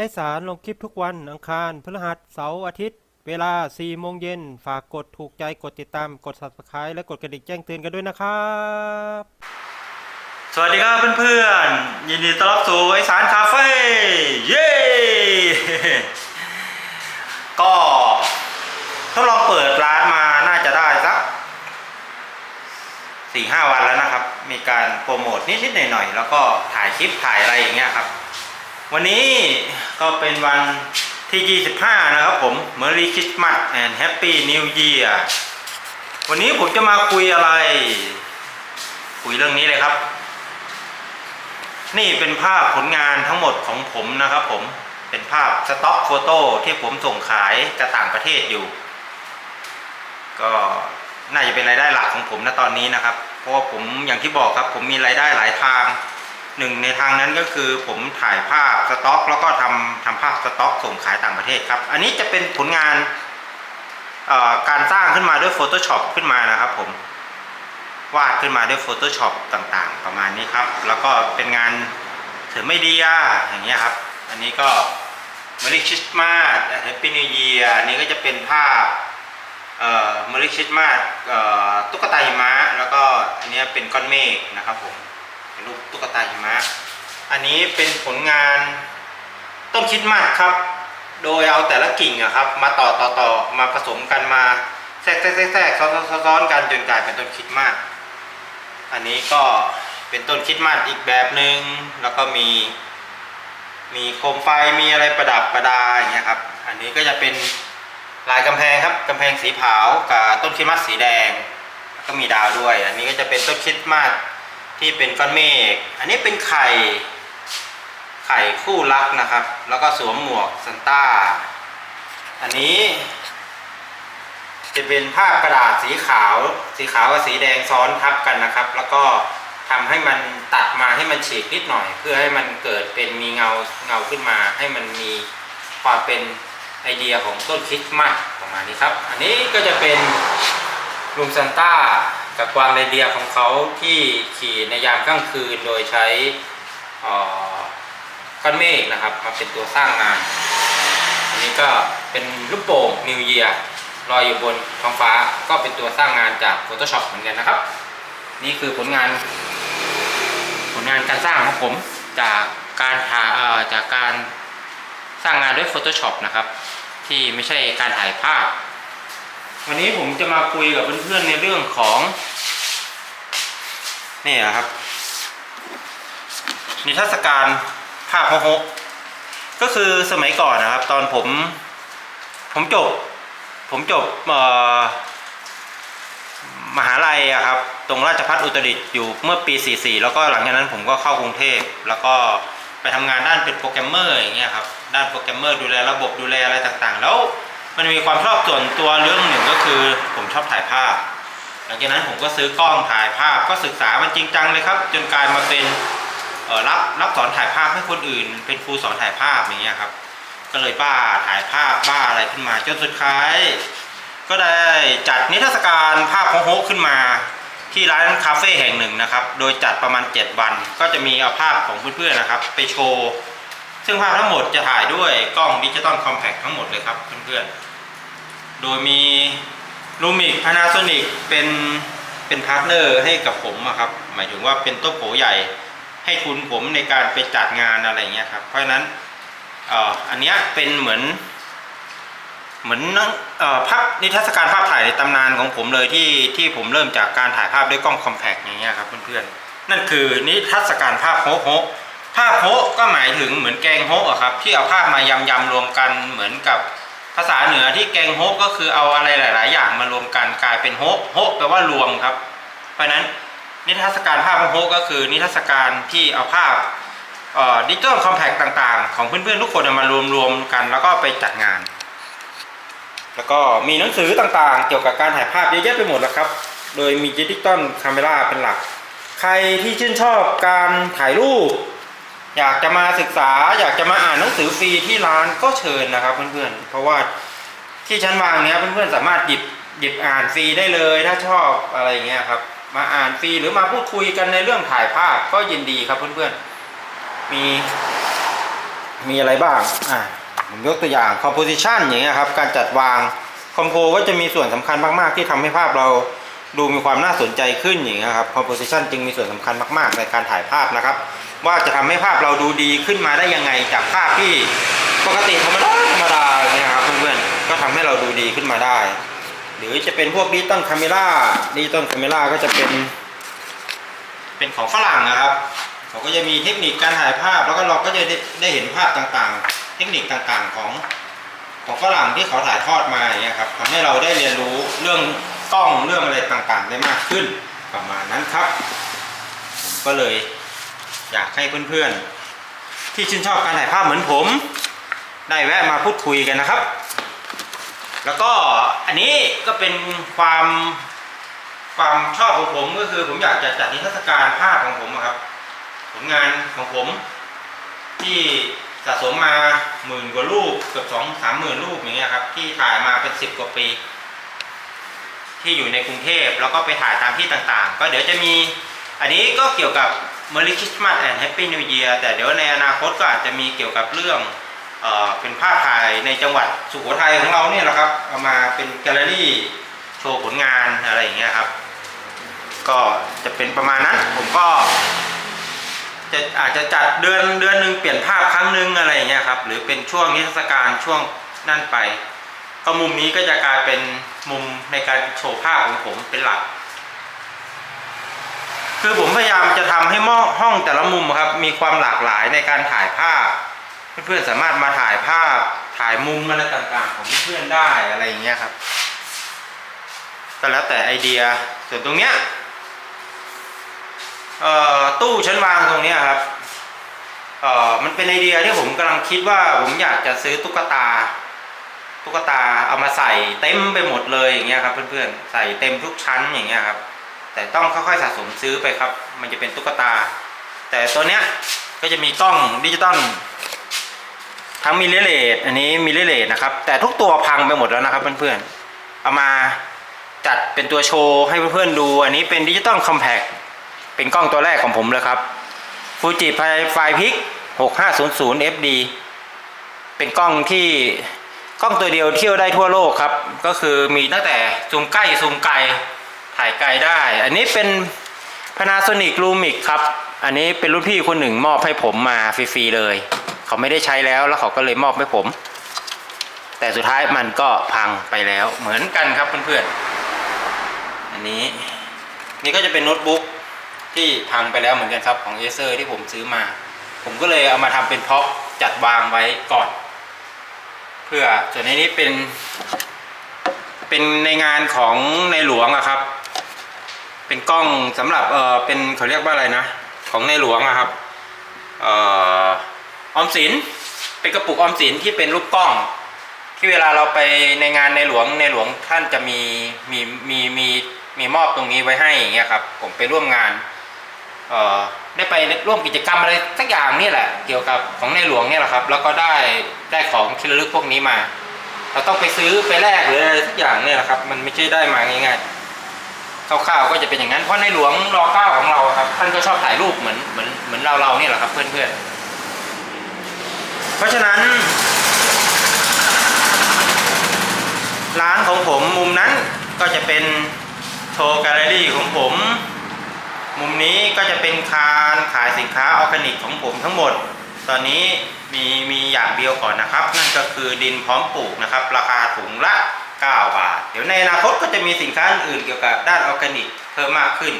ไอสารลงคลิปทุกวันอังคารพฤหัสเสาร์อาทิตย์ เวลา 4 โมงเย็น ฝากกดถูกใจกดติดตามกด subscribe และกดกระดิ่งแจ้งเตือนกันด้วยนะครับ สวัสดีครับเพื่อนๆ ยินดีต้อนรับสู่ไอสารคาเฟ่เย้ก็ทดลองเปิดร้านมาน่าจะได้สักสี่ห้าวันแล้วนะครับ มีการโปรโมทนิดๆหน่อยๆ แล้วก็ถ่ายคลิปถ่ายอะไรอย่างเงี้ยครับ วันนี้ก็เป็นวันที่ 25 นะครับผม Merry Christmas and Happy New Year วันนี้ผมจะมาคุยอะไร คุยเรื่องนี้เลยครับ นี่เป็นภาพผลงานทั้งหมดของผมนะครับผม เป็นภาพสต็อกโฟโต้ที่ผมส่งขายกับต่างประเทศอยู่ ก็น่าจะเป็นรายได้หลักของผมณตอนนี้นะครับ เพราะว่าผมอย่างที่บอกครับผมมีรายได้หลายทาง หนึ่งในทางนั้นก็คือผมถ่ายภาพสต็อก แล้วก็ทำทำภาพสต็อก ส่งขายต่างประเทศครับ อันนี้จะเป็นผลงานการสร้างขึ้นมาด้วย Photoshop ขึ้นมานะครับผมวาดขึ้นมาด้วย Photoshop ต่างๆ ประมาณนี้ครับ แล้วก็เป็นงานเสริมไม่ดีอะอย่างเงี้ยครับ อันนี้ก็ Merry Christmas Happy New Year อันนี้ก็จะเป็นภาพเอ่อ Merry Christmas ตุ๊กตาหิมะแล้วก็อันนี้เป็นก้อนเมฆนะครับผม รูปตุ๊กตาหิมะ อันนี้เป็นผลงานต้นคิดมากครับ โดยเอาแต่ละกิ่งอะครับ มาต่อต่อต่อมาผสมกันมาแทรกแทรกแทรกซ้อนซ้อนซ้อนกันจนกลายเป็นต้นคิดมาก อันนี้ก็เป็นต้นคิดมาสอีกแบบหนึ่งแล้วก็มีมีโคมไฟมีอะไรประดับประดาอย่างเงี้ยครับ อันนี้ก็จะเป็นลายกำแพงครับกำแพงสีขาวกับต้นคิดมาสสีแดงแล้วก็มีดาวด้วย อันนี้ก็จะเป็นต้นคิดมาส ที่เป็นก้อนเมฆอันนี้เป็นไข่ ไข่คู่รักนะครับ แล้วก็สวมหมวกซันต้า อันนี้ จะเป็นภากระดาษสีขาว สีขาวกับสีแดงซ้อนทับกันนะครับ แล้วก็ทำให้มันตัดมาให้มันฉีกนิดหน่อย เพื่อให้มันเกิดเป็นมีเงาเงาขึ้นมา ให้มันมีความเป็นไอเดียของต้นคริสต์มาสประมาณนี้ครับ อันนี้ก็จะเป็นลุงซันต้า กับกวางเรเดียร์ของเขาที่ขี่ในยามกลางคืนโดยใช้ก้อนเมฆนะครับมาเป็นตัวสร้างงาน อันนี้ก็เป็นลูกโป่งนิวเยียลอยอยู่บนท้องฟ้าก็เป็นตัวสร้างงานจาก Photoshop เหมือนกันนะครับ นี่คือผลงาน ผลงานการสร้างของผมจากการหาจากการสร้างงานด้วย Photoshop นะครับ ที่ไม่ใช่การถ่ายภาพ วันนี้ผมจะมาคุยกับเพื่อนๆในเรื่องของ นี่นะครับ นิทรรศการภาพโฮโฮก็คือสมัยก่อนนะครับ ตอนผม ผมจบ ผมจบมหาลัยอะครับ ตรงราชพัฒอุตรดิตถ์อยู่เมื่อปี 44 แล้วก็หลังจากนั้นผมก็เข้ากรุงเทพแล้วก็ไปทำงานด้านเป็นโปรแกรมเมอร์อย่างเงี้ยครับด้านโปรแกรมเมอร์ดูแลระบบดูแลอะไรต่างๆ แล้ว มันมีความชอบส่วนตัวเรื่องหนึ่งก็คือผมชอบถ่ายภาพ หลังจากนั้นผมก็ซื้อกล้องถ่ายภาพก็ศึกษามันจริงจังเลยครับ จนกลายมาเป็นรับรับสอนถ่ายภาพให้คนอื่น เป็นครูสอนถ่ายภาพอย่างเงี้ยครับ ก็เลยบ้าถ่ายภาพบ้าอะไรขึ้นมาจนสุดท้าย ก็ได้จัดนิทรรศการภาพของโฮขึ้นมา ที่ร้านคาเฟ่แห่งหนึ่งนะครับ โดยจัดประมาณ 7 วัน ก็จะมีเอาภาพของเพื่อนๆนะครับ ไปโชว์ ซึ่งภาพทั้งหมดจะถ่ายด้วยกล้องดิจิตอลคอมแพคทั้งหมดเลยครับเพื่อนๆ โดยมีลูมิกพานาโซนิกเป็นเป็นพาร์ทเนอร์ให้กับผมอะครับ หมายถึงว่าเป็นต้นโผใหญ่ให้ทุนผมในการไปจัดงานอะไรเงี้ยครับ เพราะฉะนั้นอออันเนี้ยเป็นเหมือน เหมือนเอ่อภาพนิทรรศการภาพถ่ายในตำนานของผมเลยที่ที่ผมเริ่มจากการถ่ายภาพด้วยกล้องคอมแพคอย่างเงี้ยครับเพื่อนๆ นั่นคือนิทรรศการภาพโฮะโฮะภาพโฮะก็หมายถึงเหมือนแกงโฮะอะครับ ที่เอาภาพมายำยำรวมกันเหมือนกับภาษาเหนือที่แกงโฮะก็คือเอาอะไรหลาย ๆ อย่างมารวมกันกลายเป็นโฮะโฮะแปลว่ารวมครับ เพราะนั้นนิทรรศการภาพโฮะก็คือนิทรรศการที่เอาภาพดิจิตอลคอมแพคต่าง ๆ ของเพื่อน ๆ ทุกคนมารวม ๆ กัน แล้วก็ไปจัดงาน แล้วก็มีหนังสือต่าง ๆ เกี่ยวกับการถ่ายภาพเยอะแยะไปหมดแล้วครับ โดยมีดิจิตอลคาเมราเป็นหลัก ใครที่ชื่นชอบการถ่ายรูป อยากจะมาศึกษา อยากจะมาอ่านหนังสือฟรีที่ร้านก็เชิญนะครับ เพื่อนๆ เพราะว่าที่ชั้นวางเนี้ยเพื่อนๆสามารถหยิบหยิบอ่านฟรีได้เลยถ้าชอบอะไรอย่างเงี้ยครับมาอ่านฟรีหรือมาพูดคุยกันในเรื่องถ่ายภาพก็ยินดีครับเพื่อนๆ มีมีอะไรบ้างอ่าผมยกตัวอย่าง composition อย่างเงี้ยครับการจัดวางคอมโพก็จะมีส่วนสำคัญมากๆ ที่ทำให้ภาพเรา ดูมีความน่าสนใจขึ้นอย่างเงี้ยครับ composition จึงมีส่วนสำคัญมาก ๆ ในการถ่ายภาพนะครับ ว่าจะทำให้ภาพเราดูดีขึ้นมาได้ยังไงจากภาพที่ปกติธรรมดาธรรมดาเงี้ยครับเพื่อนๆก็ทำให้เราดูดีขึ้นมาได้ หรือจะเป็นพวกดิจิตอลคาเมล่าดิจิตอลคาเมล่าก็จะเป็น เป็นของฝรั่งนะครับเขาก็จะมีเทคนิคการถ่ายภาพแล้วก็เราก็จะได้ไดเห็นภาพต่างๆ เทคนิคต่างๆของของฝรั่งที่เขาถ่ายทอดมาอย่างเงี้ยครับทำให้เราได้เรียนรู้เรื่องกล้องเรื่อง ต่างๆได้มากขึ้นประมาณนั้นครับ ผมก็เลยอยากให้เพื่อนๆ ที่ชื่นชอบการถ่ายภาพเหมือนผม ได้แวะมาพูดคุยกันนะครับ แล้วก็อันนี้ก็เป็นความความชอบของผมก็คือผมอยากจะจัดนิทรรศการภาพของผมครับ ผลงานของผมที่สะสมมาหมื่นกว่ารูปเกือบสองสามหมื่นรูปอย่างเงี้ยครับ ที่ถ่ายมาเป็นสิบกว่าปี ที่อยู่ในกรุงเทพแล้วก็ไปถ่ายตามที่ต่างๆ ก็เดี๋ยวจะมีอันนี้ก็เกี่ยวกับ Merry Christmas and Happy New Year แต่เดี๋ยวในอนาคตก็อาจจะมีเกี่ยวกับเรื่องเออเป็นภาพถ่ายในจังหวัดสุโขทัยของเราเนี่ยแหละครับเอามาเป็นแกลเลอรี่โชว์ผลงานอะไรอย่างเงี้ยครับ ก็จะเป็นประมาณนั้นผมก็จะอาจจะจัดเดือนเดือนหนึ่งเปลี่ยนภาพครั้งหนึ่งอะไรอย่างเงี้ยครับหรือเป็นช่วงนิทรรศการช่วงนั่นไป ก็มุมนี้ก็จะกลายเป็นมุมในการโชว์ภาพของผมเป็นหลัก คือผมพยายามจะทำให้หม้อห้องแต่ละมุมครับ มีความหลากหลายในการถ่ายภาพ เพื่อนๆสามารถมาถ่ายภาพถ่ายมุมอะไรต่างๆ ของเพื่อนๆได้อะไรอย่างเงี้ยครับก็แล้วแต่ไอเดียส่วนตรงเนี้ยตู้ชั้นวางตรงเนี้ยครับมันเป็นไอเดียที่ผมกำลังคิดว่าผมอยากจะซื้อตุ๊กตา ตุ๊กตาเอามาใส่เต็มไปหมดเลยอย่างเงี้ยครับเพื่อนๆใส่เต็มทุกชั้นอย่างเงี้ยครับ แต่ต้องค่อยๆสะสมซื้อไปครับ มันจะเป็นตุ๊กตา แต่ตัวเนี้ยก็จะมีกล้องดิจิตอลทั้งมิเรเลสอันนี้มิเรเลสนะครับ แต่ทุกตัวพังไปหมดแล้วนะครับเพื่อนๆเอามาจัดเป็นตัวโชว์ให้เพื่อนๆดู อันนี้เป็นดิจิตอลคอมแพคเป็นกล้องตัวแรกของผมเลยครับฟูจิไฟพิก 6500 FD เป็นกล้องที่ กล้องตัวเดียวเที่ยวได้ทั่วโลกครับ ก็คือมีตั้งแต่ซูมใกล้ซูมไกลถ่ายไกลได้ อันนี้เป็น Panasonic Lumix ครับ อันนี้เป็นรุ่นพี่คนหนึ่งมอบให้ผมมาฟรีๆเลย เขาไม่ได้ใช้แล้วแล้วเขาก็เลยมอบให้ผม แต่สุดท้ายมันก็พังไปแล้วเหมือนกันครับเพื่อนๆ อันนี้นี่ก็จะเป็นโน้ตบุ๊กที่พังไปแล้วเหมือนกันครับของเอเซอร์ที่ผมซื้อมา ผมก็เลยเอามาทำเป็นพ็อปจัดวางไว้ก่อน เพื่อส่วนในนี้เป็น เป็นในงานของในหลวงอะครับ เป็นกล้องสำหรับเออเป็นเขาเรียกว่าอะไรนะ ของในหลวงอะครับเออออมสินเป็นกระปุกออมสินที่เป็นรูปกล้อง ที่เวลาเราไปในงานในหลวงในหลวงท่านจะมีมีมีมีมีมอบตรงนี้ไว้ให้อย่างเงี้ยครับ ผมไปร่วมงานเอ่อได้ไปร่วมกิจกรรมอะไรสักอย่างนี่แหละ เกี่ยวกับของในหลวงเนี่ยแหละครับ แล้วก็ได้ ได้ของที่ระลึกพวกนี้มา เราต้องไปซื้อไปแลกหรืออะไรสักอย่างเนี่ยแหละครับ มันไม่ใช่ได้มาง่ายๆคร่าวๆก็จะเป็นอย่างนั้นเพราะในหลวงรอเก้าของเราครับท่านก็ชอบถ่ายรูปเหมือนเหมือนเหมือนเราเราเนี่ยแหละครับเพื่อนๆ เพราะฉะนั้น ร้านของผมมุมนั้นก็จะเป็นโชว์แกลเลอรี่ของผม มุมนี้ก็จะเป็นคานขายสินค้าออร์แกนิกของผมทั้งหมด ตอนนี้มีมีอย่างเดียวก่อนนะครับ นั่นก็คือดินพร้อมปลูกนะครับ ราคาถุงละ 9 บาท เดี๋ยวในอนาคตก็จะมีสินค้าอื่นๆเกี่ยวกับด้านออร์แกนิกเพิ่มมากขึ้น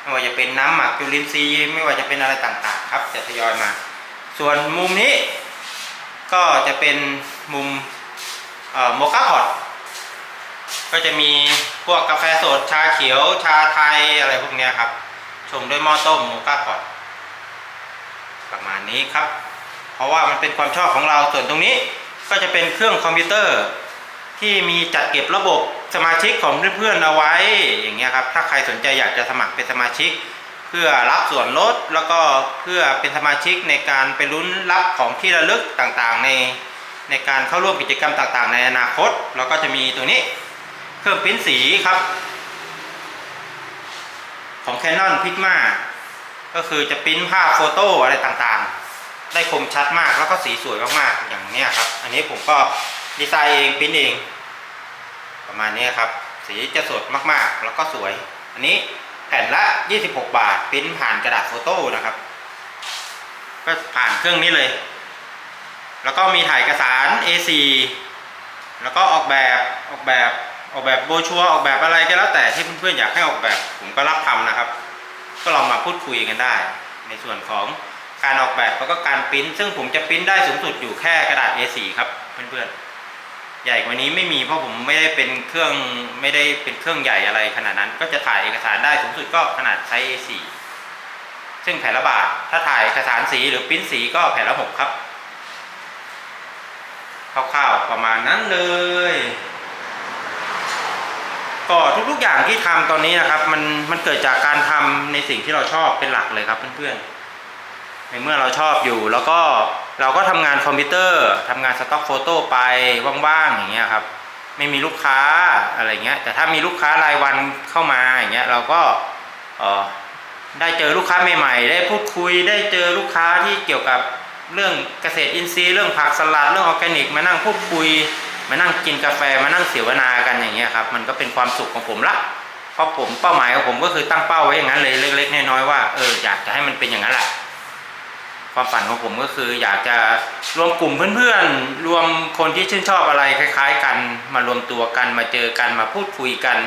ไม่ว่าจะเป็นน้ำหมักจุลินทรีย์ไม่ว่าจะเป็นอะไรต่างๆ ครับ จะทยอยมา ส่วนมุมนี้ก็จะเป็นมุมโมกาพอตก็จะมีพวกกาแฟสดชาเขียวชาไทยอะไรพวกนี้ครับชงด้วยหม้อต้มโมกาพอต ประมาณนี้ครับ เพราะว่ามันเป็นความชอบของเราส่วนตรงนี้ก็จะเป็นเครื่องคอมพิวเตอร์ ที่มีจัดเก็บระบบสมาชิกของเพื่อนๆเอาไว้อย่างเงี้ยครับถ้าใครสนใจอยากจะสมัครเป็นสมาชิก เพื่อรับส่วนลดแล้วก็เพื่อเป็นสมาชิกในการไปลุ้นรับของที่ระลึกต่างๆ ในในการเข้าร่วมกิจกรรมต่างๆ ในอนาคตเราก็จะมีตัวนี้เครื่องปริ้นสีครับ ของ Canon Pixma ก็คือจะปริ้นภาพโฟโต้อะไรต่างๆ ได้คมชัดมากแล้วก็สีสวยมากๆอย่างเนี้ยครับ อันนี้ผมก็ดีไซน์เองปริ้นเอง ประมาณนี้ครับ สีจะสดมากๆ แล้วก็สวย อันนี้แผ่นละ 26 บาทปริ้นผ่านกระดาษโฟโต้นะครับ ก็ผ่านเครื่องนี้เลย แล้วก็มีถ่ายเอกสาร A4 แล้วก็ออกแบบออกแบบออกแบบโบชัวออกแบบอะไรก็แล้วแต่ที่เพื่อนๆอยากให้ออกแบบผมก็รับทำนะครับ ก็ลองมาพูดคุยกันได้ ในส่วนของการออกแบบแล้วก็การปริ้นซึ่งผมจะปริ้นได้สูงสุดอยู่แค่กระดาษ A4 ครับเพื่อนๆใหญ่กว่านี้ไม่มีเพราะผมไม่ได้เป็นเครื่องไม่ได้เป็นเครื่องใหญ่อะไรขนาดนั้น ก็จะถ่ายเอกสารได้สูงสุดก็ขนาดไซส์ A4 ซึ่งแผ่นละบาท ถ้าถ่ายเอกสารสีหรือปริ้นสีก็แผ่นละหกครับคร่าวๆประมาณนั้นเลย ก็ทุกๆอย่างที่ทำตอนนี้นะครับ มันมันเกิดจากการทำในสิ่งที่เราชอบเป็นหลักเลยครับเพื่อนๆในเมื่อเราชอบอยู่ แล้วก็เราก็ทำงานคอมพิวเตอร์ทำงานสต็อกโฟโต้ไปว่างๆอย่างเงี้ยครับไม่มีลูกค้าอะไรเงี้ยแต่ถ้ามีลูกค้ารายวันเข้ามาอย่างเงี้ยเราก็เออได้เจอลูกค้าใหม่ๆ ได้พูดคุยได้เจอลูกค้าที่เกี่ยวกับเรื่องเกษตรอินทรีย์เรื่องผักสลัดเรื่องออร์แกนิกมานั่งพูดคุย มานั่งกินกาแฟมานั่งเสวนากันอย่างเงี้ยครับ มันก็เป็นความสุขของผมละเพราะผมเป้าหมายของผมก็คือตั้งเป้าไว้อย่างนั้นเลยเล็ก ๆ น้อยๆว่าเอออยากจะให้มันเป็นอย่างนั้นแหละความฝันของผมก็คืออยากจะรวมกลุ่มเพื่อนๆ รวมคนที่ชื่นชอบอะไรคล้าย ๆ กัน มารวมตัวกันมาเจอกันมาพูดคุยกัน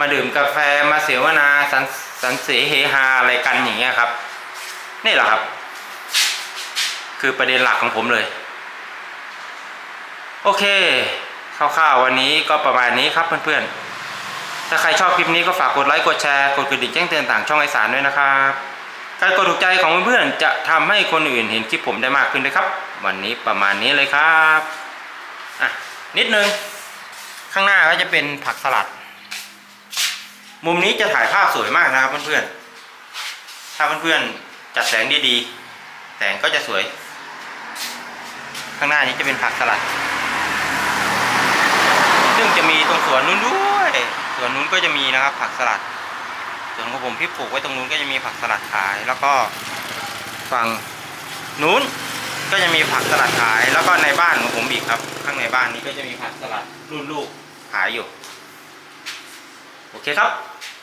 มาดื่มกาแฟมาเสวนาสันสันเสเฮฮาอะไรกันอย่างเงี้ยครับ นี่แหละครับ คือประเด็นหลักของผมเลย โอเค คร่าวๆวันนี้ก็ประมาณนี้ครับเพื่อนๆ ถ้าใครชอบคลิปนี้ก็ฝากกดไลค์กดแชร์กดกระดิ่งแจ้งเตือนต่างช่องไอสารด้วยนะครับ การกดถูกใจของเพื่อนๆจะทำให้คนอื่นเห็นคลิปผมได้มากขึ้นเลยครับ วันนี้ประมาณนี้เลยครับอะนิดนึงข้างหน้าก็จะเป็นผักสลัด มุมนี้จะถ่ายภาพสวยมากนะครับเพื่อนๆ ถ้าเพื่อนๆจัดแสงดีๆ แสงก็จะสวย ข้างหน้านี้จะเป็นผักสลัด ซึ่งจะมีตรงสวนนู้นด้วยสวนนู้นก็จะมีนะครับ ผักสลัดส่วนของผมที่ปลูกไว้ตรงนู้นก็จะมีผักสลัดขาย แล้วก็ฝั่งนู้นก็จะมีผักสลัดขาย แล้วก็ในบ้านของผมอีกครับ ข้างในบ้านนี้ก็จะมีผักสลัดรุ่นลูกขายอยู่โอเคครับ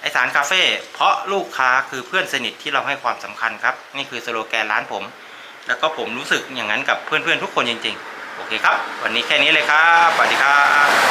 ไอสารคาเฟ่เพราะลูกค้าคือเพื่อนสนิทที่เราให้ความสำคัญครับ นี่คือสโลแกนร้านผม แล้วก็ผมรู้สึกอย่างนั้นกับเพื่อนๆทุกคนจริงๆ โอเคครับ วันนี้แค่นี้เลยครับสวัสดีครับ